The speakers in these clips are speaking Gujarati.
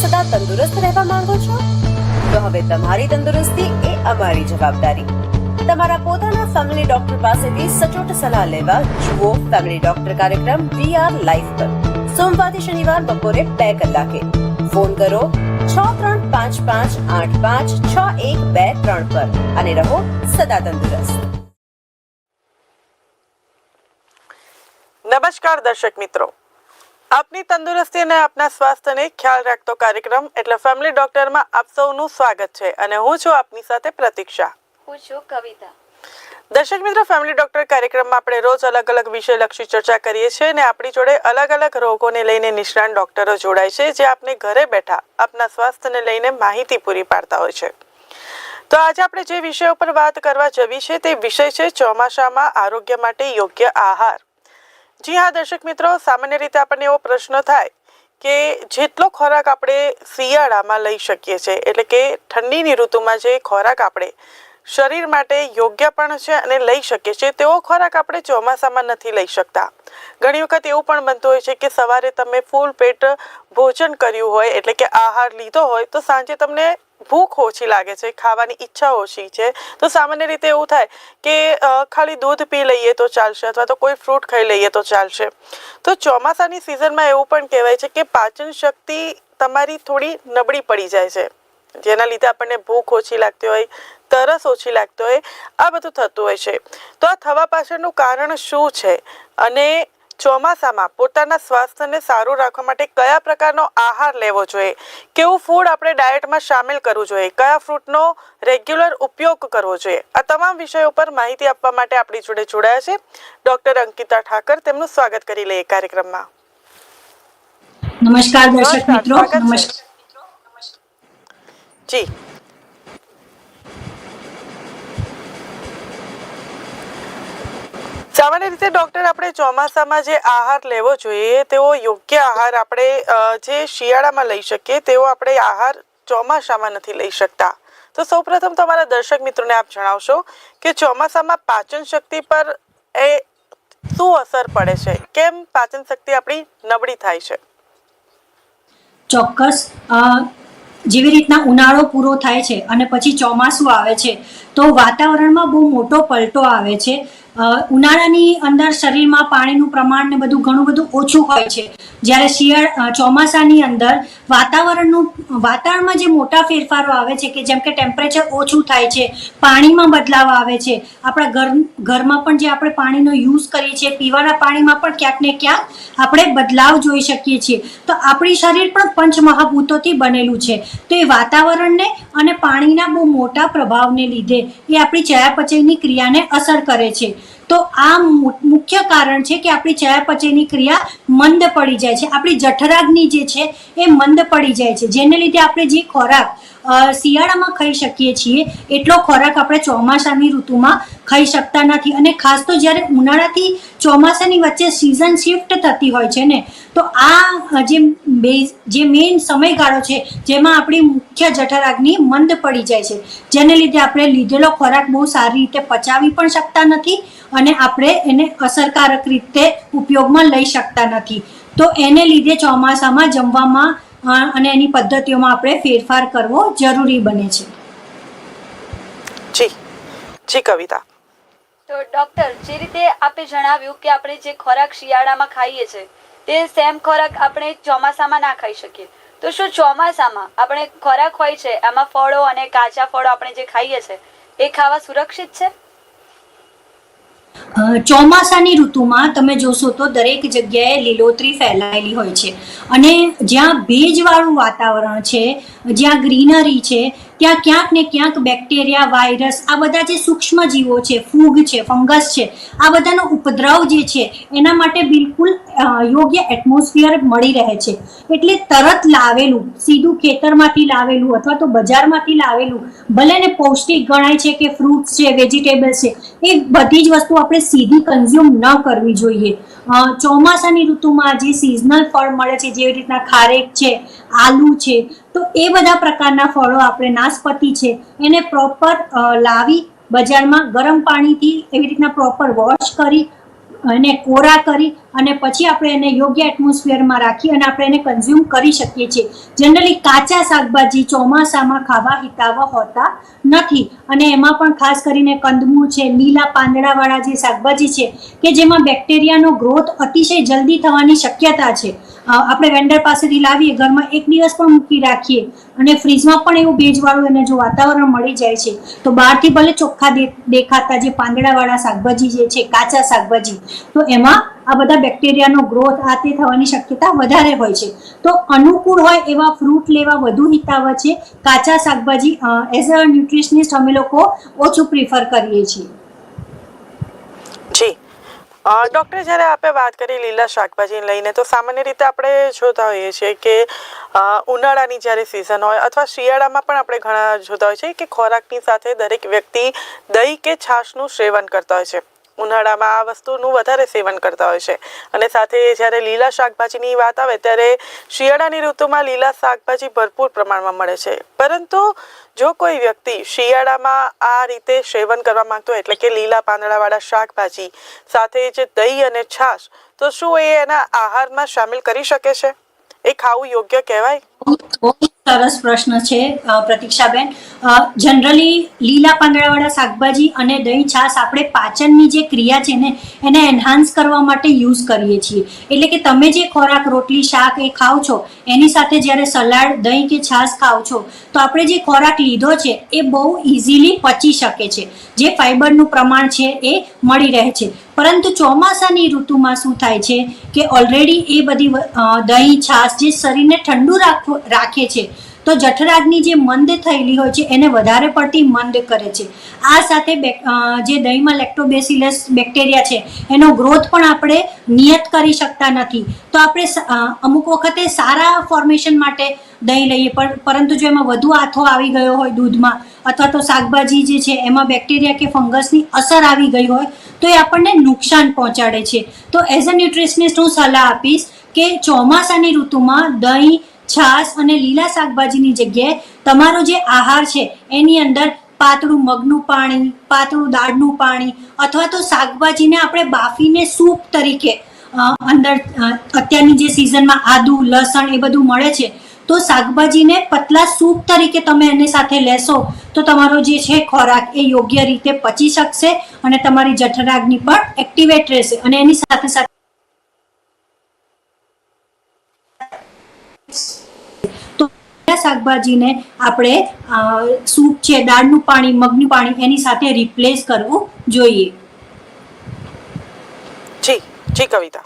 સદા તંદુરસ્ત રહેવા માંગો છો? તો હવે તમારી તંદુરસ્તી એ અમારી જવાબદારી. તમારા પોતાના ફેમિલી ડોક્ટર પાસેથી સચોટ સલાહ લેવા જુઓ ફેમિલી ડોક્ટર કાર્યક્રમ વી આર લાઈફ પર. સોમવારથી શનિવાર બપોરે બે કલાકે. ફોન કરો છ ત્રણ પાંચ પાંચ આઠ પાંચ છ એક બે ત્રણ પર અને રહો સદા તંદુરસ્ત. નમસ્કાર દર્શક મિત્રો. આપની તંદુરસ્તી અને આપના સ્વાસ્થ્યને ખ્યાલ રાખતો કાર્યક્રમ એટલે ફેમિલી ડોક્ટરમાં આપ સૌનું સ્વાગત છે અને હું છું આપની સાથે પ્રતીક્ષા. હું છું કવિતા. દર્શક મિત્રો ફેમિલી ડોક્ટર કાર્યક્રમમાં આપણે રોજ અલગ અલગ વિષયલક્ષી ચર્ચા કરીએ છીએ અને આપણી જોડે અલગ અલગ રોગોને લઈને નિષ્ણાંત ડોક્ટરો જોડાય છે જે આપને ઘરે બેઠા આપના સ્વાસ્થ્યને લઈને માહિતી પૂરી પાડતા હોય છે. તો આજે આપણે જે વિષય ઉપર વાત કરવા જવી છે તે વિષય છે ચોમાસામાં આરોગ્ય માટે યોગ્ય આહાર. જી હા, દર્શક મિત્રો, સામાન્ય રીતે આપણને એવો પ્રશ્ન થાય કે જેટલો ખોરાક આપણે શિયાળામાં લઈ શકીએ છીએ, એટલે કે ઠંડીની ઋતુમાં જે ખોરાક આપણે શરીર માટે યોગ્ય પણ છે અને લઈ શકીએ છીએ, તેવો ખોરાક આપણે ચોમાસામાં નથી લઈ શકતા. ઘણી વખત એવું પણ બનતું હોય છે કે સવારે તમે ફૂલ પેટ ભોજન કર્યું હોય, એટલે કે આહાર લીધો હોય, તો સાંજે તમને ભૂખ ઓછી લાગે છે, ખાવાની ઈચ્છા ઓછી છે, તો સામાન્ય રીતે એવું થાય કે ખાલી દૂધ પી લઈએ તો ચાલશે અથવા તો કોઈ ફ્રૂટ ખાઈ લઈએ તો ચાલશે. તો ચોમાસાની સિઝનમાં એવું પણ કહેવાય છે કે પાચન શક્તિ તમારી થોડી નબળી પડી જાય છે. જેના લીધે આપણને ભૂખ ઓછી લાગતી હોય, તરસ ઓછી લાગતી હોય, આ બધું થતું હોય છે. તો આ થવા પાછળનું કારણ શું છે? અને ચોમાસામાં પોતાના સ્વાસ્થ્યને સારું રાખવા માટે કયા પ્રકારનો આહાર લેવો જોઈએ? કેવું ફૂડ આપણે ડાયટમાં સામેલ કરવું જોઈએ? કયા ફ્રૂટનો રેગ્યુલર ઉપયોગ કરવો જોઈએ? આ તમામ વિષયો પર માહિતી આપવા માટે આપણી જોડે જોડાયા છે. ડોક્ટર અંકિતા ઠાકર તેમનું સ્વાગત કરી લઈએ કાર્યક્રમમાં. નમસ્કાર દર્શક મિત્રો. નમસ્કાર. જી. સામાન્ય રીતે ડોક્ટર આપણે ચોમાસામાં જે આહાર લેવો જોઈએ તેવો યોગ્ય આહાર આપણે જે શિયાળામાં લઈ શકીએ તેવો આપણે આહાર ચોમાસામાં નથી લઈ શકતા. તો સૌપ્રથમ તમારા દર્શક મિત્રોને આપ જણાવશો કે ચોમાસામાં પાચન શક્તિ પર એ શું અસર પડે છે? કેમ પાચન શક્તિ આપણી નબળી થાય છે? ચોક્કસ જેવી રીતના ઉનાળો પૂરો થાય છે અને પછી ચોમાસું આવે છે, તો વાતાવરણમાં બહુ મોટો પલટો આવે છે. ઉનાળાની અંદર શરીરમાં પાણીનું પ્રમાણ ને બધું ઘણું બધું ઓછું હોય છે. જ્યારે શિયાળ ચોમાસાની અંદર વાતાવરણનું, વાતાવરણમાં જે મોટા ફેરફારો આવે છે કે જેમ કે ટેમ્પરેચર ઓછું થાય છે, પાણીમાં બદલાવ આવે છે, આપણા ઘર, ઘરમાં પણ જે આપણે પાણીનો યુઝ કરીએ છીએ, પીવાના પાણીમાં પણ ક્યાંક ને ક્યાંક આપણે બદલાવ જોઈ શકીએ છીએ. તો આપણી શરીર પણ પંચમહાભૂતોથી બનેલું છે. તો એ વાતાવરણને અને પાણીના બહુ મોટા પ્રભાવને લીધે એ આપણી ચયાપચયની ક્રિયાને અસર કરે છે. તો આ મુખ્ય કારણ છે કે આપણી ચયાપચયની ક્રિયા મંદ પડી જાય છે. આપણી જઠરાગ્નિ જે છે એ મંદ પડી જાય છે. જેને લીધે આપણે જે ખોરાક શિયાળામાં ખાઈ શકીએ છીએ, એટલો ખોરાક આપણે ચોમાસાની ઋતુમાં ખાઈ શકતા નથી. અને ખાસ તો જ્યારે ઉનાળાથી ચોમાસાની વચ્ચે સિઝન શિફ્ટ થતી હોય છે ને, તો આ જે બે, જે મેઇન સમયગાળો છે, જેમાં આપણી મુખ્ય જઠરાગ્નિ મંદ પડી જાય છે. જેને લીધે આપણે લીધેલો ખોરાક બહુ સારી રીતે પચાવી પણ શકતા નથી અને આપણે એને અસરકારક રીતે ઉપયોગમાં લઈ શકતા નથી. તો એને લીધે ચોમાસામાં જમવામાં અને એની પદ્ધતિઓમાં આપણે ફેરફાર કરવો જરૂરી બને છે. જી જી કવિતા. તો ડોક્ટર જે રીતે આપે જણાવ્યું કે આપણે જે ખોરાક શિયાળામાં ખાઈએ છીએ તે સેમ ખોરાક આપણે ચોમાસામાં ના ખાઈ શકીએ. તો શું ચોમાસામાં આપણે ખોરાક હોય છે એમાં ફળો અને કાચા ફળો આપણે જે ખાઈએ છીએ એ ખાવા સુરક્ષિત છે? ચોમાસાની ઋતુમાં તમે જોશો તો દરેક જગ્યાએ લીલોતરી ફેલાયેલી હોય છે. અને જ્યાં ભેજવાળું વાતાવરણ છે, જ્યાં ગ્રીનરી છે ત્યાં ક્યાંક ને ક્યાંક બેક્ટેરિયા વાયરસ આ બધા જે સૂક્ષ્મ જીવો છે, ફૂગ છે, ફંગસ છે, આ બધાનો ઉપદ્રવ જે છે, એના માટે બિલકુલ યોગ્ય એટમોસ્ફિયર મળી રહે છે. એટલે તરત લાવેલું, સીધું ખેતરમાંથી લાવેલું અથવા તો બજારમાંથી લાવેલું, ભલે ને પૌષ્ટિક ગણાય છે કે ફ્રૂટ્સ છે વેજીટેબલ્સ છે, એ બધી જ વસ્તુ આપણે સીધી કન્ઝ્યુમ ન કરવી જોઈએ. ચોમાસાની ઋતુમાં જે સિઝનલ ફળ મળે છે, જેવી રીતના ખારેક છે, આલુ છે તો એ બધા પ્રકારના ફળો આપણે નાશપતિ છે, એને પ્રોપર લાવી બજારમાં ગરમ પાણીથી એવી રીતના પ્રોપર વોશ કરી અને કોરા કરી અને પછી આપણે એને યોગ્ય એટમોસ્ફિયરમાં રાખી અને આપણે એને કન્ઝ્યુમ કરી શકીએ છીએ. જનરલી કાચા શાકભાજી ચોમાસામાં ખાવા હિતાવહ હોતા નથી. અને એમાં પણ ખાસ કરીને કંદમૂળ છે, લીલા પાંદડાવાળા જે શાકભાજી છે, કે જેમાં બેક્ટેરિયાનો ગ્રોથ અતિશય જલ્દી થવાની શક્યતા છે. આપણે વેન્ડર પાસેથી લાવીએ, ઘરમાં એક દિવસ પણ મૂકી રાખીએ અને ફ્રીજમાં પણ એવું ભેજવાળું એને જો વાતાવરણ મળી જાય છે, તો બહારથી ભલે ચોખ્ખા દેખાતા જે પાંદડાવાળા શાકભાજી જે છે, કાચા શાકભાજી, તો એમાં આ બધા બેક્ટેરિયાનો ગ્રોથ આ તે થવાની શક્યતા વધારે હોય છે. તો અનુકૂળ હોય એવા ફ્રૂટ લેવા વધુ હિતાવહ છે. કાચા શાકભાજી એઝ અ ન્યુટ્રિશનિસ્ટ અમે લોકો ઓછું પ્રિફર કરીએ છીએ. જી. ડૉક્ટર જ્યારે આપણે વાત કરી લીલા શાકભાજીને લઈને, તો સામાન્ય રીતે આપણે જોતા હોઈએ છીએ કે ઉનાળાની જ્યારે સિઝન હોય અથવા શિયાળામાં પણ આપણે ઘણા જોતા હોઈએ છીએ કે ખોરાકની સાથે દરેક વ્યક્તિ દહીં કે છાશનું સેવન કરતા હોય છે. ઉનાળામાં આ વસ્તુનું વધારે સેવન કરતા હોય છે. અને સાથે જ્યારે લીલા શાકભાજીની વાત આવે, ત્યારે શિયાળાની ઋતુમાં લીલા શાકભાજી ભરપૂર પ્રમાણમાં મળે છે. પરંતુ જો કોઈ વ્યક્તિ શિયાળામાં આ રીતે સેવન કરવા માંગતો હોય, એટલે કે લીલા પાંદડાવાળા શાકભાજી સાથે જે દહીં અને છાશ, તો શું એ એના આહારમાં સામેલ કરી શકે છે? એ ખાવું યોગ્ય કહેવાય? સરસ પ્રશ્ન છે પ્રતિક્ષાબેન. પ્રતીક્ષાબેન જનરલી લીલા પાંદડાવાળા શાકભાજી અને દહીં છાશ આપણે પાચનની જે ક્રિયા છે ને, એને એન્હાન્સ કરવા માટે યુઝ કરીએ છીએ. એટલે કે તમે જે ખોરાક, રોટલી, શાક એ ખાઓ છો, એની સાથે જ્યારે સલાડ, દહીં કે છાશ ખાઓ છો, તો આપણે જે ખોરાક લીધો છે, એ બહુ ઇઝીલી પચી શકે છે. જે ફાઈબરનું પ્રમાણ છે, એ મળી રહે છે. પરંતુ ચોમાસાની ઋતુમાં શું થાય છે કે ઓલરેડી એ બધી દહીં, છાશ જે શરીરને ઠંડુ રાખવું રાખે છે તો જઠરાગની જે મંદ થયેલી હોય છે, એને વધારે પડતી મંદ કરે છે. આ સાથે જે દહીંમાં લેક્ટોબેસિલસ બેક્ટેરિયા છે, એનો ગ્રોથ પણ આપણે નિયત કરી શકતા નથી. તો આપણે અમુક વખતે સારા ફોર્મેશન માટે દહીં લઈએ પણ પરંતુ જો એમાં વધુ આથો આવી ગયો હોય દૂધમાં, અથવા તો શાકભાજી જે છે, એમાં બેક્ટેરિયા કે ફંગસની અસર આવી ગઈ હોય, તો એ આપણને નુકસાન પહોંચાડે છે. તો એઝ અ ન્યુટ્રિશનિસ્ટ હું સલાહ આપીશ કે ચોમાસાની ઋતુમાં દહીં છાશ અને લીલા શાકભાજીની જગ્યાએ તમારો જે આહાર છે, એની અંદર પાતળું મગનું પાણી, પાતળું દાળનું પાણી અથવા તો શાકભાજીને આપણે બાફીને સૂપ તરીકે અંદર અત્યારની જે સિઝનમાં આદુ, લસણ એ બધું મળે છે, તો શાકભાજીને પતલા સૂપ તરીકે તમે એની સાથે લેશો, તો તમારો જે છે ખોરાક એ યોગ્ય રીતે પચી શકશે અને તમારી જઠરાગ્નિ પણ એક્ટિવેટ રહેશે અને એની સાથે સાથે તો લીલા શાકભાજીને આપણે સૂપ છે દાળનું પાણી મગનું પાણી એની સાથે રિપ્લેસ કરવું જોઈએ. જી જી કવિતા.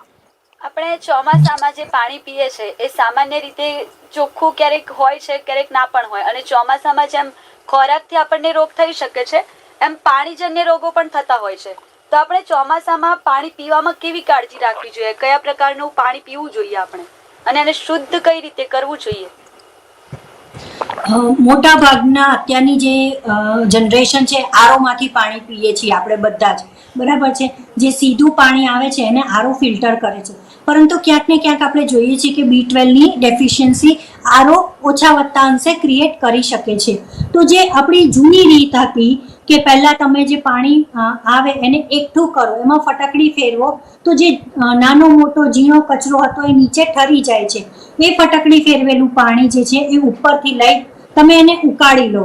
આપણે ચોમાસામાં જે પાણી પીએ છે એ સામાન્ય રીતે ચોખ્ખું ક્યારેક હોય છે ક્યારેક ના પણ હોય. અને ચોમાસામાં જેમ ખોરાકથી આપણને રોગ થઈ શકે છે એમ પાણીજન્ય રોગો પણ થતા હોય છે. તો આપણે ચોમાસામાં પાણી પીવામાં કેવી કાળજી રાખવી જોઈએ? કયા પ્રકારનું પાણી પીવું જોઈએ આપણે? અને એને શુદ્ધ કઈ રીતે કરવું જોઈએ? મોટા ભાગના અત્યારની જે જનરેશન છે, આરોમાંથી પાણી પીએ છીએ આપણે બધા જ. બરાબર છે? જે સીધું પાણી આવે છે, એને આરો ફિલ્ટર કરે છે. પરંતુ ક્યાંક ને ક્યાંક આપણે જોઈએ છીએ કે બી ટ્વેલ્વની ડેફિશિયન્સી આરો ઓછા વત્તા અંશે ક્રિએટ કરી શકે છે. તો જે આપણી જૂની રીત હતી કે પહેલાં તમે જે પાણી આવે એને એકઠું કરો, એમાં ફટકડી ફેરવો, તો જે નાનો મોટો ઝીણો કચરો હતો એ નીચે ઠરી જાય છે. એ ફટકડી ફેરવેલું પાણી જે છે એ ઉપરથી લઈ તમે એને ઉકાળી લો.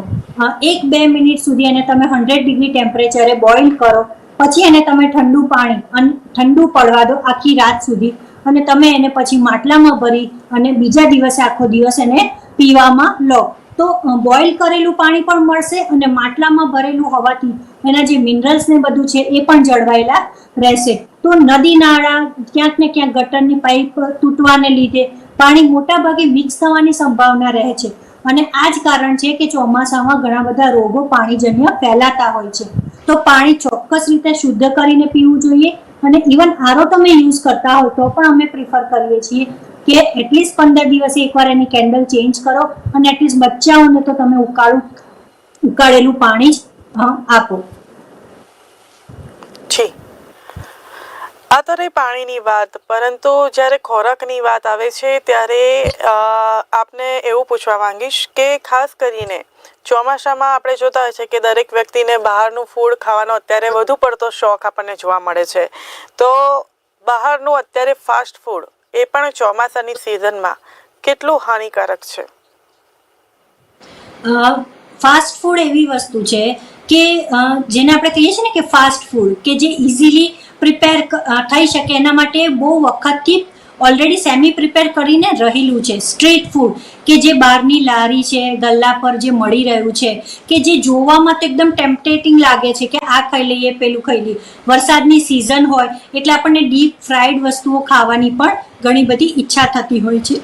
એક બે મિનિટ સુધી એને તમે હંડ્રેડ ડિગ્રી ટેમ્પરેચરે બોઇલ કરો, પછી એને તમે ઠંડુ પાણી, અને, ઠંડુ પડવા દો આખી રાત સુધી. અને તમે એને પછી માટલામાં ભરી અને બીજા દિવસે આખો દિવસ એને પીવામાં લો. તો બોઇલ કરેલું પાણી પણ મળશે અને માટલામાં ભરેલું હોવાથી એના જે મિનરલ્સ ને બધું છે એ પણ જળવાયેલા રહેશે. તો નદી નાળા, ક્યાંક ને ક્યાંક ગટરની પાઇપ તૂટવાને લીધે પાણી મોટા ભાગે મિક્સ થવાની સંભાવના રહે છે. અને આ જ કારણ છે કે ચોમાસામાં ઘણા બધા રોગો પાણીજન્ય ફેલાતા હોય છે. તો પાણી ચોક્કસ રીતે શુદ્ધ કરીને પીવું જોઈએ અને ઇવન આરો તમે યુઝ કરતા હો તો પણ અમે પ્રિફર કરીએ છીએ કે એટલીસ્ટ પંદર દિવસે એકવાર એની કેન્ડલ ચેન્જ કરો અને એટલીસ્ટ બચ્ચાઓને તો તમે ઉકાળું, ઉકાળેલું પાણી જ આપો. જી. આ તો રહી પાણીની વાત, પરંતુ જ્યારે ખોરાકની વાત આવે છે, ત્યારે આપને એવું પૂછવા માંગીશ કે ખાસ કરીને ચોમાસામાં આપણે જોતા હોય છે કે દરેક વ્યક્તિને બહારનું ફૂડ ખાવાનો અત્યારે વધુ પડતો શોખ આપણને જોવા મળે છે. તો બહારનું અત્યારે ફાસ્ટ ફૂડ એ પણ ચોમાસાની સિઝનમાં કેટલું હાનિકારક છે? ફાસ્ટ ફૂડ એવી વસ્તુ છે કે જેને આપણે કહીએ છીએ ને કે ફાસ્ટ ફૂડ કે જે ઇઝીલી પ્રિપેર થઈ શકે એના માટે બહુ વખતથી ઓલરેડી સેમી પ્રિપેર કરીને રહેલું છે. સ્ટ્રીટ ફૂડ કે જે બહારની લારી છે, ગલ્લા પર જે મળી રહ્યું છે, કે જે જોવામાં તો એકદમ ટેમ્પટેટિંગ લાગે છે કે આ ખાઈ લઈએ, પેલું ખાઈ લઈએ. વરસાદની સિઝન હોય, એટલે આપણને ડીપ ફ્રાઈડ વસ્તુઓ ખાવાની પણ ઘણી બધી ઈચ્છા થતી હોય છે.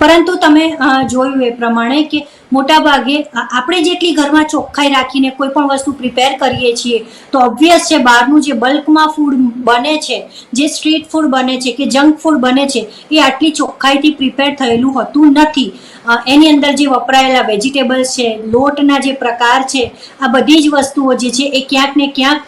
પરંતુ તમે જોયું એ પ્રમાણે કે મોટા ભાગે આપણે જેટલી ઘરમાં ચોખ્ખાઈ રાખીને કોઈ પણ વસ્તુ પ્રિપેર કરીએ છીએ, તો ઓબ્વિયસ છે બહારનું જે બલ્કમાં ફૂડ બને છે, જે સ્ટ્રીટ ફૂડ બને છે, કે જંક ફૂડ બને છે, એ આટલી ચોખ્ખાઈથી પ્રિપેર થયેલું હોતું નથી. એની અંદર જે વપરાયેલા વેજીટેબલ્સ છે, લોટના જે પ્રકાર છે, આ બધી જ વસ્તુઓ જે છે એ ક્યાંક ને ક્યાંક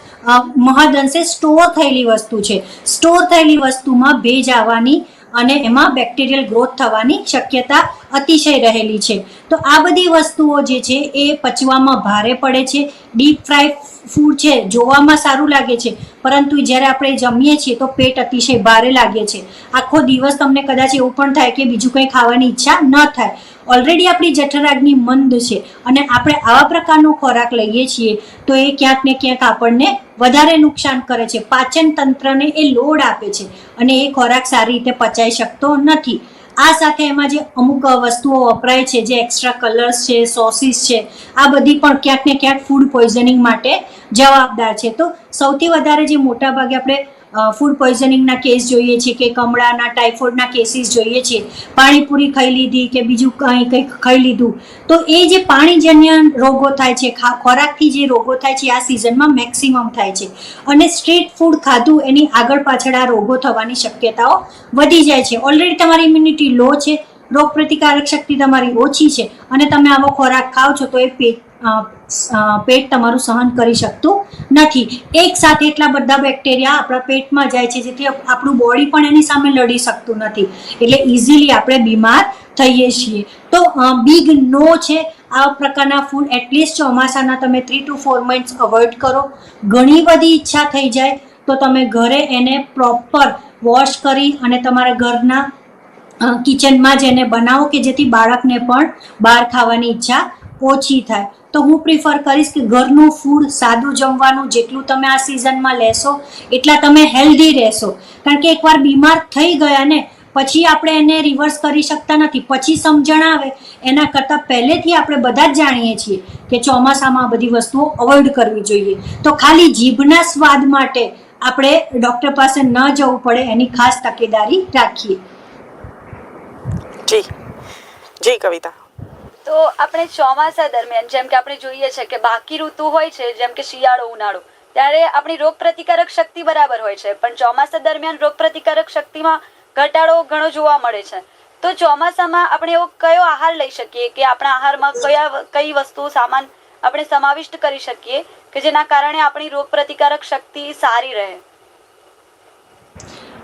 મહદઅંશે સ્ટોર થયેલી વસ્તુ છે. સ્ટોર થયેલી વસ્તુમાં ભેજ આવવાની અને એમાં બેક્ટેરિયલ ગ્રોથ થવાની શક્યતા અતિશય રહેલી છે. તો આ બધી વસ્તુઓ જે છે એ પચવામાં ભારે પડે છે. ડીપ ફ્રાય ફૂડ છે, જોવામાં સારું લાગે છે. પરંતુ જ્યારે આપણે જમીએ છીએ તો પેટ અતિશય ભારે લાગે છે. આખો દિવસ તમને કદાચ એવું પણ થાય કે બીજું કંઈ ખાવાની ઈચ્છા ન થાય. ઓલરેડી આપણી જઠરાગ્નિ મંદ છે અને આપણે આવા પ્રકારનો ખોરાક લઈએ છીએ તો એ ક્યાંક ને ક્યાંક આપણને વધારે નુકસાન કરે છે. પાચન તંત્રને એ લોડ આપે છે અને એ ખોરાક સારી રીતે પચાઈ શકતો નથી. આ સાથે એમાં જે અમુક વસ્તુઓ વપરાય છે, જે એક્સ્ટ્રા કલર્સ છે સોસીસ છે, આ બધી પણ ક્યાંક ને ક્યાંક ફૂડ પોઈઝનિંગ માટે જવાબદાર છે. તો સૌથી વધારે જે મોટા ભાગે આપણે ફૂડ પોઈઝનિંગના કેસ જોઈએ છીએ કે કમળાના ટાઇફોઇડના કેસીસ જોઈએ છીએ પાણીપુરી ખાઈ લીધી કે બીજું કંઈ કંઈક ખાઈ લીધું, તો એ જે પાણીજન્ય રોગો થાય છે ખોરાકથી જે રોગો થાય છે, આ સિઝનમાં મેક્સિમમ થાય છે. અને સ્ટ્રીટ ફૂડ ખાધું, એની આગળ પાછળ આ રોગો થવાની શક્યતાઓ વધી જાય છે. ઓલરેડી તમારી ઇમ્યુનિટી લો છે રોગ પ્રતિકારક શક્તિ તમારી ઓછી છે, અને તમે આવો ખોરાક ખાઓ છો, તો એ પેટ તમારું સહન કરી શકતું નથી. એક સાથે એટલા બધા બેક્ટેરિયા આપણા પેટમાં જાય છે, જેથી આપણું બોડી પણ એની સામે લડી શકતું નથી. એટલે ઇઝીલી આપણે બીમાર થઈએ છીએ. તો બિગ નો છે આ પ્રકારના ફૂડ એટલીસ્ટ ચોમાસાના તમે three two four months avoid કરો. ઘણી બધી ઈચ્છા થઈ જાય, તો તમે ઘરે એને પ્રોપર વોશ કરી અને તમારા ઘરના કિચનમાં જ એને બનાવો કે જેથી બાળકને પણ બહાર ખાવાની ઈચ્છા ઓછી થાય. તો હું પ્રિફર કરીશ કે ઘરનું ફૂડ સાદું જમવાનું જેટલું તમે આ સિઝનમાં લેશો, એટલા તમે હેલ્ધી રહેશો. કારણ કે એકવાર બીમાર થઈ ગયા ને, પછી આપણે એને રિવર્સ કરી શકતા નથી. પછી સમજણ આવે એના કરતાં પહેલેથી આપણે બધા જ જાણીએ છીએ કે ચોમાસામાં બધી વસ્તુઓ અવોઇડ કરવી જોઈએ. તો ખાલી જીભના સ્વાદ માટે આપણે ડૉક્ટર પાસે ન જવું પડે, એની ખાસ તકેદારી રાખીએ. જી. જી, કવિતા. તો આપણે ચોમાસા દરમિયાન, જેમ કે આપણે જોઈએ છે કે બાકી ઋતુ હોય છે, જેમ કે શિયાળો, ઉનાળો, ત્યારે આપણી રોગ પ્રતિકારક શક્તિ બરાબર હોય છે. પણ ચોમાસા દરમિયાન રોગ પ્રતિકારક શક્તિમાં ઘટાડો ઘણો જોવા મળે છે. તો ચોમાસામાં આપણે એવો કયો આહાર લઈ શકીએ કે આપણા આહારમાં કયા કઈ વસ્તુ સામાન આપણે સમાવિષ્ટ કરી શકીએ કે જેના કારણે આપણી રોગ પ્રતિકારક શક્તિ સારી રહે?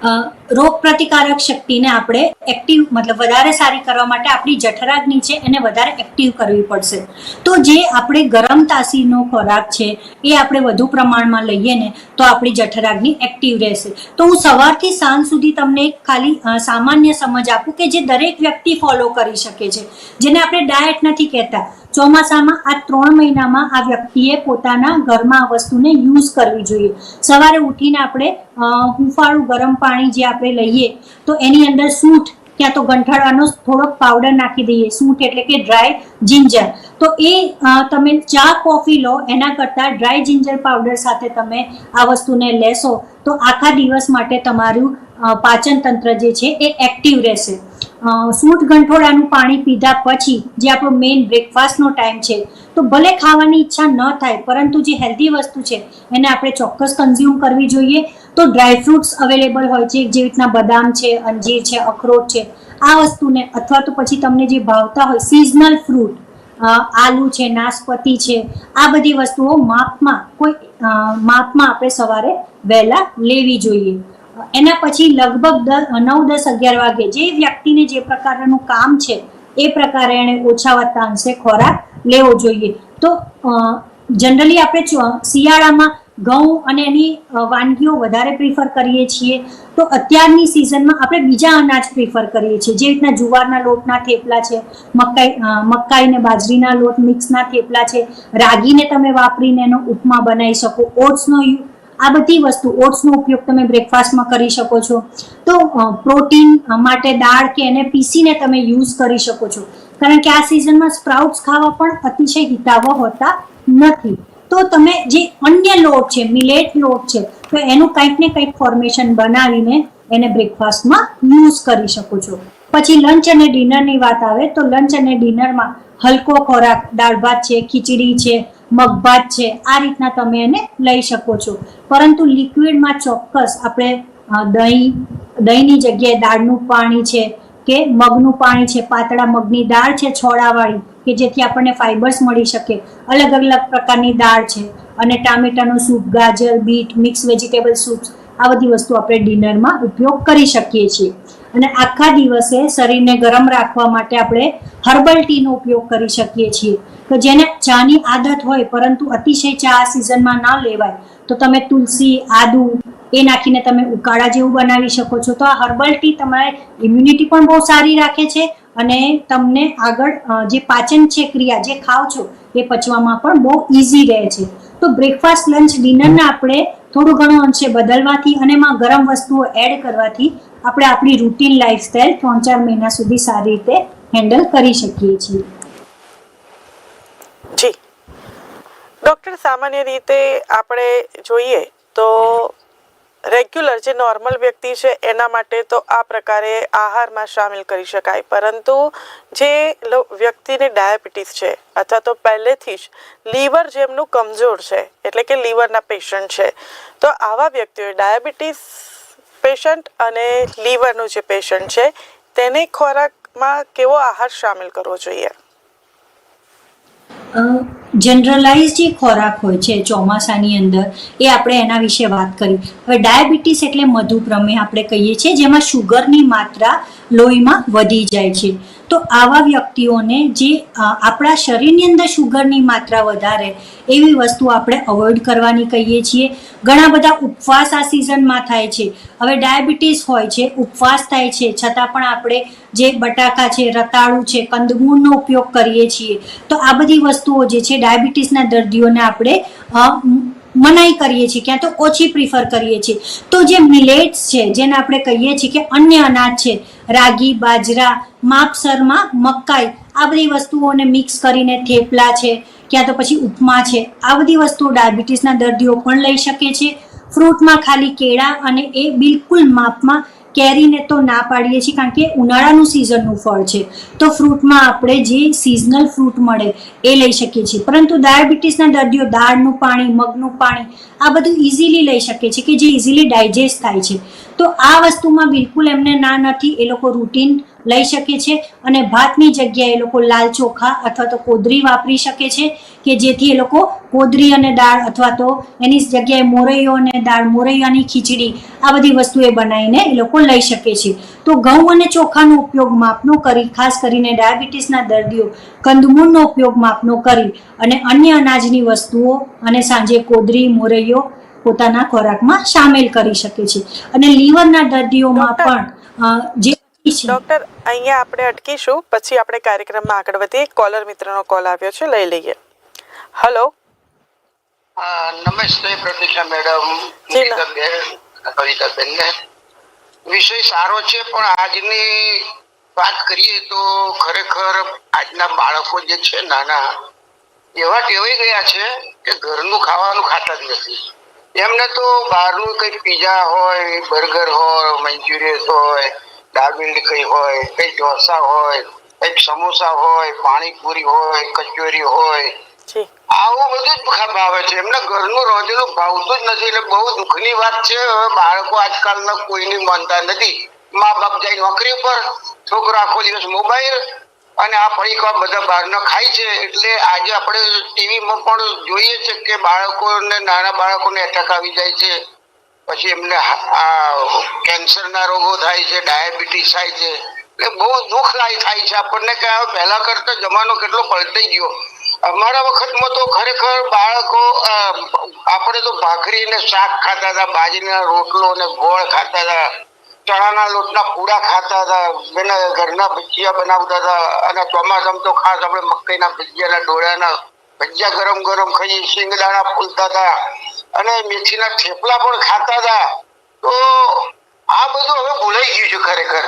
રોગ પ્રતિકારક શક્તિને આપણે એક્ટિવ મતલબ વધારે સારી કરવા માટે આપણી જઠરાગ્નિ છે એને વધારે એક્ટિવ કરવી પડશે. તો જે આપણે ગરમ તાસીનો ખોરાક છે, એ આપણે વધુ પ્રમાણમાં લઈએ ને, તો આપણી જઠરાગ્નિ એક્ટિવ રહેશે. તો હું સવારથી સાંજ સુધી તમને ખાલી સામાન્ય સમજ આપું કે જે દરેક વ્યક્તિ ફોલો કરી શકે છે. જેને આપણે ડાયટ નથી કહેતા. ચોમાસામાં આ ત્રણ મહિનામાં આ વ્યક્તિએ પોતાના ઘરમાં આ વસ્તુને યુઝ કરવી જોઈએ. સવારે ઉઠીને આપણે હુંફાળું ગરમ પાણી જે આપણે લઈએ, તો એની અંદર સૂંઠ, ક્યાં તો ગંઠાળાનો થોડોક પાવડર નાખી દઈએ, સૂંઠ એટલે કે ડ્રાય જિંજર તો એ તમે ચા, કોફી લો, એના કરતાં ડ્રાય જિંજર પાવડર સાથે તમે આ વસ્તુને લેશો, તો આખા દિવસ માટે તમારું પાચન તંત્ર જે છે એ એક્ટિવ રહેશે. સૂંઠ ગંઠોડાનું પાણી પીધા પછી જે આપણો મેઇન બ્રેકફાસ્ટનો ટાઈમ છે, તો ભલે ખાવાની ઈચ્છા ન થાય, પરંતુ જે હેલ્ધી વસ્તુ છે, એને આપણે ચોક્કસ કન્ઝ્યુમ કરવી જોઈએ. તો ડ્રાય ફ્રૂટ્સ અવેલેબલ હોય છે જેવી રીતના બદામ છે, અંજીર છે, અખરોટ છે, આ વસ્તુને અથવા તો પછી તમને જે ભાવતા હોય સિઝનલ ફ્રૂટ આલુ છે, નાશપતી છે, આ બધી વસ્તુઓ માપમાં કોઈ માપમાં આપણે સવારે વહેલા લેવી જોઈએ. એના પછી લગભગ નવ, દસ, અગિયાર વાગે જે વ્યક્તિને જે પ્રકારનું કામ છે, એ પ્રકારે એણે ઓછા વત્તા અંશે ખોરાક લેવો જોઈએ. તો જનરલી આપણે શિયાળામાં ઘઉં અને એની વાનગીઓ વધારે પ્રિફર કરીએ છીએ. તો અત્યારની સિઝનમાં આપણે બીજા અનાજ પ્રિફર કરીએ છીએ. જે રીતના જુવારના લોટના થેપલા છે, મકાઈ મકાઈ ને બાજરીના લોટ મિક્સના થેપલા છે, રાગીને તમે વાપરીને એનો ઉપમા બનાવી શકો, ઓટ્સનો આ બધી વસ્તુ, ઓટ્સનો ઉપયોગ તમે બ્રેકફાસ્ટમાં કરી શકો છો. તો પ્રોટીન માટે દાળ કે એને પીસીને તમે યુઝ કરી શકો છો. કારણ કે આ સિઝનમાં સ્પ્રાઉટ્સ ખાવા પણ અતિશય હિતાવહ હોતા નથી. તો તમે જે અન્ય લોટ છે, મિલેટ લોટ છે, તો એનું કંઈક ને કંઈક ફોર્મેશન બનાવીને એને બ્રેકફાસ્ટમાં યુઝ કરી શકો છો. પછી લંચ અને ડિનરની વાત આવે, તો લંચ અને ડિનરમાં હલકો ખોરાક દાળ ભાત છે, ખીચડી છે મગભાત છે. આ રીતના તમે એને લઈ શકો છો. પરંતુ લિક્વિડમાં ચોક્કસ આપણે દહીં, દહીંની જગ્યાએ દાળનું પાણી છે કે મગનું પાણી છે, પાતળા મગની દાળ છે છોડાવાળી કે જેથી આપણને ફાઇબર્સ મળી શકે. અલગ અલગ પ્રકારની દાળ છે અને ટામેટાનો સૂપ, ગાજર, બીટ, મિક્સ વેજીટેબલ સૂપ આ બધી વસ્તુ આપણે ડિનરમાં ઉપયોગ કરી શકીએ છીએ. અને આખા દિવસે શરીરને ગરમ રાખવા માટે આપણે હર્બલ ટીનો ઉપયોગ કરી શકીએ છીએ. તો જેને ચાની આદત હોય, પરંતુ અતિશય ચા આ સિઝનમાં ના લેવાય, તો તમે તુલસી, આદુ એ નાખીને તમે ઉકાળા જેવું બનાવી શકો છો. તો આ હર્બલ ટી તમારે ઇમ્યુનિટી પણ બહુ સારી રાખે છે અને તમને આગળ જે પાચન છે ક્રિયા, જે ખાવ છો, એ પચવામાં પણ બહુ ઇઝી રહે છે. તો બ્રેકફાસ્ટ લંચ ડિનરના આપણે થોડું ઘણું અંશે બદલવાથી અને એમાં ગરમ વસ્તુઓ એડ કરવાથી આપણે આપણી રૂટીન લાઈફસ્ટાઈલ ત્રણ ચાર મહિના સુધી સારી રીતે હેન્ડલ કરી શકીએ છીએ. જી. ડૉક્ટર સામાન્ય રીતે આપણે જોઈએ તો રેગ્યુલર જે નોર્મલ વ્યક્તિ છે, એના માટે તો આ પ્રકારે આહારમાં સામેલ કરી શકાય. પરંતુ જે વ્યક્તિને ડાયાબિટીસ છે, અથવા તો પહેલેથી જ લીવર જેમનું કમજોર છે, એટલે કે લીવરના પેશન્ટ છે, તો આવા વ્યક્તિઓએ ડાયાબિટીસ પેશન્ટ અને લીવરનું જે પેશન્ટ છે, તેને ખોરાકમાં કેવો આહાર સામેલ કરવો જોઈએ? જનરલાઇઝ જે ખોરાક હોય છે ચોમાસાની અંદર, એ આપણે એના વિશે વાત કરી. હવે ડાયાબિટીસ એટલે મધુપ્રમેહ આપણે કહીએ છીએ, જેમાં શુગરની માત્રા લોહીમાં વધી જાય છે. તો આવા વ્યક્તિઓને જે આપણા શરીરની અંદર શુગરની માત્રા વધારે, એવી વસ્તુ આપણે અવોઇડ કરવાની કહીએ છીએ. ઘણા બધા ઉપવાસ આ સિઝનમાં થાય છે. હવે ડાયાબિટીસ હોય છે, ઉપવાસ થાય છે. છતાં પણ આપણે જે બટાકા છે, રતાળુ છે, કંદમૂળનો ઉપયોગ કરીએ છીએ. તો આ બધી વસ્તુઓ જે છે ડાયાબિટીસના દર્દીઓને આપણે મનાઈ કરીએ છીએ, ક્યાં તો ઓછી પ્રિફર કરીએ છીએ. તો જે મિલેટ્સ છે, જેને આપણે કહીએ છીએ કે અન્ય અનાજ છે, રાગી, બાજરા, માપસરમાં મકાઈ, આ બધી વસ્તુઓને મિક્સ કરીને થેપલા છે, ક્યાં તો પછી ઉપમા છે, આ બધી વસ્તુઓ ડાયાબિટીસના દર્દીઓ પણ લઈ શકે છે. ફ્રૂટમાં ખાલી કેળા અને એ બિલકુલ માપમાં કેરીને તો ના પાડીએ છીએ કારણ કે ઉનાળાનું સિઝનનું ફળ છે. તો ફ્રૂટમાં આપણે જે સિઝનલ ફ્રૂટ મળે એ લઈ શકીએ છીએ. પરંતુ ડાયાબિટીસના દર્દીઓ દાળનું પાણી, મગનું પાણી આ બધું ઇઝીલી લઈ શકે છે કે જે ઇઝીલી ડાયજેસ્ટ થાય છે. તો આ વસ્તુમાં બિલકુલ એમને ના નથી, એ લોકો રૂટીન લઈ શકે છે અને ભાતની જગ્યાએ એ લોકો લાલ ચોખા અથવા તો કોદરી વાપરી શકે છે કે જેથી એ લોકો કોદરી અને દાળ અથવા તો એની જગ્યાએ મોરૈયો અને દાળ, મોરૈયાની ખીચડી આ બધી વસ્તુ એ બનાવીને એ લોકો લઈ શકે છે. તો ઘઉં અને ચોખાનો ઉપયોગ માપનો કરી, ખાસ કરીને ડાયાબિટીસના દર્દીઓ, કંદમૂળનો ઉપયોગ માપનો કરી અને અન્ય અનાજની વસ્તુઓ અને સાંજે કોદરી, મોરૈયો પોતાના ખોરાકમાં સામેલ કરી શકે છે. અને લીવરના દર્દીઓમાં પણ જે ડોક્ટર અહીંયા આપણે અટકીશું. પછી આપણે કાર્યક્રમમાં આગળ વધીએ. કોલર મિત્રનો કોલ આવ્યો છે. લઈ લઈએ. હલો. નમસ્તે પ્રતીક્ષા મેડમ. કવિતાબેન ને વિષય સારો છે પણ આજની વાત કરીએ તો ખરેખર આજના બાળકો જે છે નાના એવા ટેવાઈ ગયા છે કે ઘરનું ખાવાનું ખાતા જ નથી. એમને તો બહારનું કઈ પીઝા હોય બર્ગર હોય મંચુરિયન હોય દાબેલી કઈ હોય કઈ ઢોસા હોય કંઈક સમોસા હોય પાણીપુરી હોય કચોરી હોય. આવું બધું જ ભાવે છે. એમને ઘરનું રોજનું ભાવતું જ નથી. એટલે બહુ દુઃખની વાત છે. હવે બાળકો આજકાલના કોઈની માનતા નથી. મા બાપ જાય નોકરી પર છોકરો આખો દિવસ મોબાઈલ અને આ પડીકા બધા બહારના ખાય છે. એટલે આજે આપણે ટીવીમાં પણ જોઈએ છે કે બાળકોને, નાના બાળકોને એટેક આવી જાય છે. પછી એમને કેન્સરના રોગો થાય છે, ડાયાબિટીસ થાય છે. એટલે બહુ દુઃખદાયી થાય છે આપણને કે હવે પહેલા કરતા જમાનો કેટલો પલટાઈ ગયો. અમારા વખતમાં તો ખરેખર બાળકો આપણે તો ભાખરી ને શાક ખાતા હતા, બાજરીના રોટલો ને ગોળ ખાતા હતા. ચણાના લોટના પૂડા ખાતા હતા. એના ઘરના ભજીયા બનાવતા હતા. અને ચોમાસામાં તો ખાસ આપણે મકાઈના ભજીયાના ડોળાના ભજીયા ગરમ ગરમ ખાઈ શિંગદાણા ફૂલતા હતા. અને મેથીના થેપલા પણ ખાતા હતા. તો આ બધું હવે ભૂલાઈ ગયું છે ખરેખર.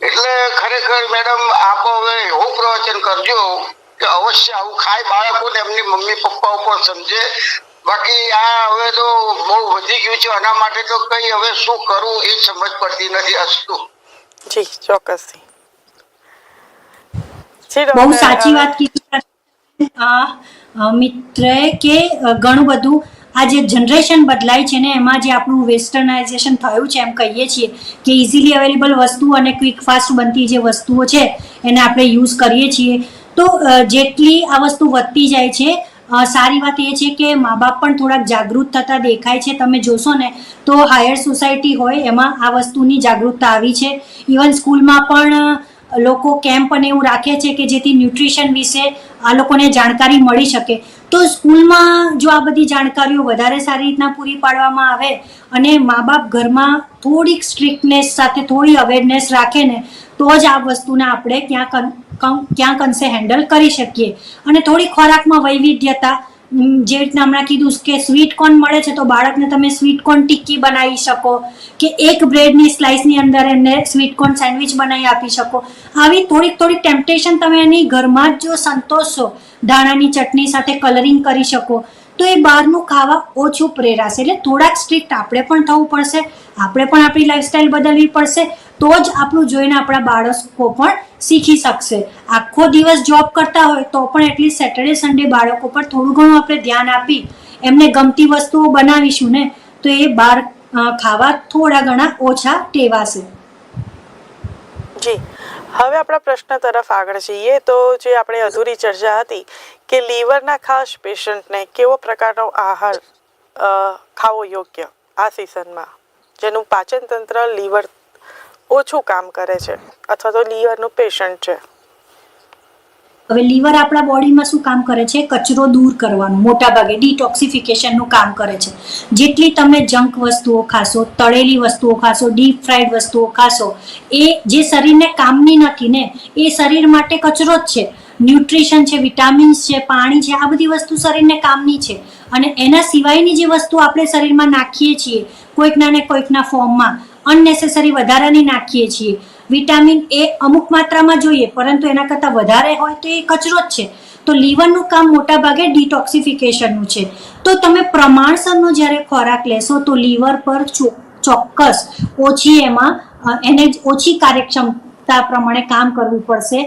એટલે ખરેખર મેડમ, આપ હવે એવું પ્રવચન કરજો કે અવશ્ય આવું ખાય. બાળકો ને એમની મમ્મી પપ્પા ઉપર સમજે. બાકી આ હવે તો બહુ વધી ગયું છે. આના માટે તો કઈ હવે શું કરવું એ સમજ પડતી નથી અસ્તુ જી ચોક્કસથી. જી બહુ સાચી વાત કીધી મિત્રએ કે ઘણું બધું આ જે જનરેશન બદલાય છે ને એમાં જે આપણું વેસ્ટર્નાઇઝેશન થયું છે એમ કહીએ છીએ કે ઇઝીલી અવેલેબલ વસ્તુ અને ક્વિક ફાસ્ટ બનતી જે વસ્તુઓ છે એને આપણે યુઝ કરીએ છીએ. તો જેટલી આ વસ્તુ વધતી જાય છે સારી વાત એ છે કે મા બાપ પણ થોડાક જાગૃત થતા દેખાય છે. તમે જોશો ને તો હાયર સોસાયટી હોય એમાં આ વસ્તુની જાગૃતતા આવી છે. ઇવન સ્કૂલમાં પણ લોકો કેમ્પ અને એવું રાખે છે કે જેથી ન્યુટ્રિશન વિશે આ લોકોને જાણકારી મળી શકે. તો સ્કૂલમાં જો આ બધી જાણકારીઓ વધારે સારી રીતના પૂરી પાડવામાં આવે અને મા બાપ ઘરમાં થોડીક સ્ટ્રિક્ટનેસ સાથે, થોડી અવેરનેસ રાખે ને તો જ આ વસ્તુને આપણે ક્યાંક ક્યાંક અંશે હેન્ડલ કરી શકીએ. અને થોડી ખોરાકમાં વૈવિધ્યતા જે રીતના હમણાં કીધું કે સ્વીટ કોર્ન મળે છે તો બાળકને તમે સ્વીટ કોર્ન ટિક્કી બનાવી શકો કે એક બ્રેડની સ્લાઇસની અંદર એને સ્વીટ કોર્ન સેન્ડવિચ બનાવી આપી શકો. આવી થોડીક થોડીક ટેમ્પટેશન તમે એની ઘરમાં જ જો સંતોષો. ધાણાની ચટણી સાથે કલરિંગ કરી શકો. તો એ બહારનું ખાવા ઓછું પ્રેરાશે. એટલે થોડાક સ્ટ્રિક્ટ આપણે પણ થવું પડશે, આપણે પણ આપણી લાઈફસ્ટાઈલ બદલવી પડશે, તો જ આપણું જોઈને આપણા બાળકો પણ શીખી શકશે. આખો દિવસ જોબ કરતા હોય તો પણ એટલીસ્ટ સેટરડે સન્ડે બાળકો પર થોડું ઘણું આપણે ધ્યાન આપી એમને ગમતી વસ્તુઓ બનાવીશું ને, તો એ બહાર ખાવા થોડા ઘણા ઓછા ટેવાશે. જી. હવે આપણા પ્રશ્ન તરફ આગળ જઈએ તો જે આપણે અધૂરી ચર્ચા હતી કે લીવરના ખાસ પેશન્ટને કેવો પ્રકારનો આહાર ખાવો યોગ્ય આ સિઝનમાં જેનું પાચન તંત્ર લીવર ઓછું કામ કરે છે, અથવા તો લીવરનું પેશન્ટ છે. હવે લીવર આપણા બોડીમાં શું કામ કરે છે? કચરો દૂર કરવાનું. મોટા ભાગે ડિટોક્સિફિકેશનનું કામ કરે છે. જેટલી તમે જંક વસ્તુઓ ખાશો, તળેલી વસ્તુઓ ખાશો ડીપ ફ્રાઈડ વસ્તુઓ ખાશો, એ જે શરીરને કામની નથી ને, એ શરીર માટે કચરો જ છે. ન્યુટ્રિશન છે, વિટામિન્સ છે, પાણી છે, આ બધી વસ્તુ શરીરને કામની છે. અને એના સિવાયની જે વસ્તુ આપણે શરીરમાં નાખીએ છીએ, કોઈકના ને કોઈકના ફોર્મમાં અનનેસેસરી વધારાની નાખીએ છીએ. વિટામિન એ અમુક માત્રામાં જોઈએ, પરંતુ એના કરતાં વધારે હોય તો એ કચરો જ છે. તો લીવરનું કામ મોટા ભાગે ડિટોક્સિફિકેશનનું છે. તો તમે પ્રમાણસરનો જ્યારે ખોરાક લેશો, તો લીવર પર ચોક્કસ ઓછી એમાં એને ઓછી કાર્યક્ષમતા પ્રમાણે કામ કરવું પડશે.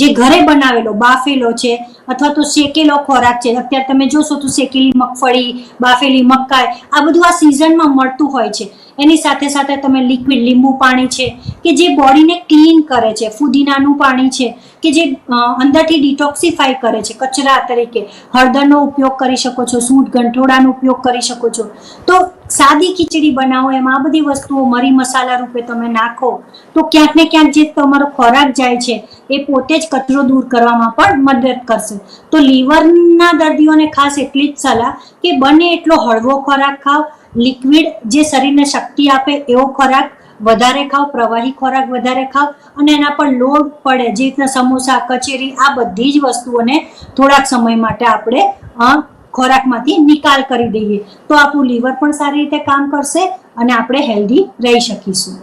જે ઘરે બનાવેલો, બાફેલો છે, અથવા તો શેકેલો ખોરાક છે. અત્યારે તમે જોશો તો શેકેલી મગફળી, બાફેલી મકાઈ, આ બધું આ સિઝનમાં મળતું હોય છે. એની સાથે સાથે તમે લિક્વિડ લીંબુ પાણી છે, કે જે બોડીને ક્લીન કરે છે, ફુદીનાનું પાણી છે, કે જે અંદરથી ડિટોક્સિફાઈ કરે છે, કચરા તરીકે. હળદરનો ઉપયોગ કરી શકો છો સૂટ ગંઠોડાનો ઉપયોગ કરી શકો છો. તો સાદી ખીચડી બનાવો, એમાં આ બધી વસ્તુઓ મરી મસાલા રૂપે તમે નાખો, તો ક્યાંક ને ક્યાંક જે તમારો ખોરાક જાય છે, એ પોતે જ કચરો દૂર કરવામાં પણ મદદ કરશે. તો લીવરના દર્દીઓને ખાસ એટલી જ સલાહ કે બને એટલો હળવો ખોરાક ખાઓ લિક્વિડ જે શરીરને શક્તિ આપે એવો ખોરાક, વધારે ખાઓ પ્રવાહી ખોરાક વધારે ખાઓ અને એના પર લોડ પડે, જે રીતના સમોસા, કચેરી આ બધી જ વસ્તુઓને થોડાક સમય માટે આપણે ખોરાકમાંથી નિકાલ કરી દઈએ. તો આપણું લીવર પણ સારી રીતે કામ કરશે અને આપણે હેલ્ધી રહી શકીશું.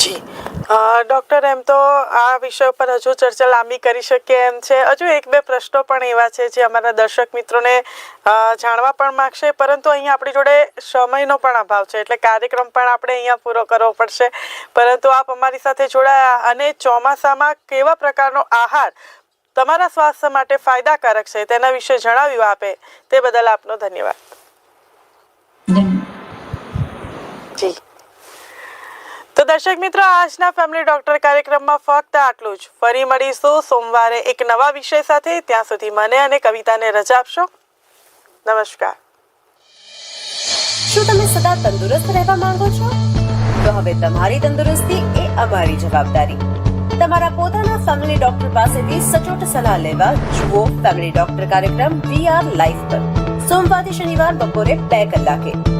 જી. ડૉક્ટર એમ તો આ વિષય પર હજુ ચર્ચા લાંબી કરી શકીએ એમ છે. હજુ એક બે પ્રશ્નો પણ એવા છે જે અમારા દર્શક મિત્રોને જાણવા પણ માગશે. પરંતુ અહીંયા આપણી જોડે સમયનો પણ અભાવ છે એટલે કાર્યક્રમ પણ આપણે અહીંયા પૂરો કરવો પડશે. પરંતુ આપ અમારી સાથે જોડાયા અને ચોમાસામાં કેવા પ્રકારનો આહાર તમારા સ્વાસ્થ્ય માટે ફાયદાકારક છે તેના વિશે જણાવ્યું આપે. તે બદલ આપનો ધન્યવાદ. જી. દર્શક મિત્રો, આજના ફેમિલી ડોક્ટર કાર્યક્રમમાં ફક્ત આટલું જ. ફરી મળીશું સોમવારે એક નવા વિષય સાથે. ત્યાં સુધી મને અને કવિતાને રજા આપશો. નમસ્કાર. શું તમે સદા તંદુરસ્ત રહેવા માંગો છો? તો હવે તમારી તંદુરસ્તી એ અમારી જવાબદારી. તમારા પોતાના ફેમિલી ડોક્ટર પાસેથી સચોટ સલાહ લેવા જુઓ ફેમિલી ડોક્ટર કાર્યક્રમ વી આર લાઈફ પર. સોમવારથી શનિવાર બપોરે બે કલાકે.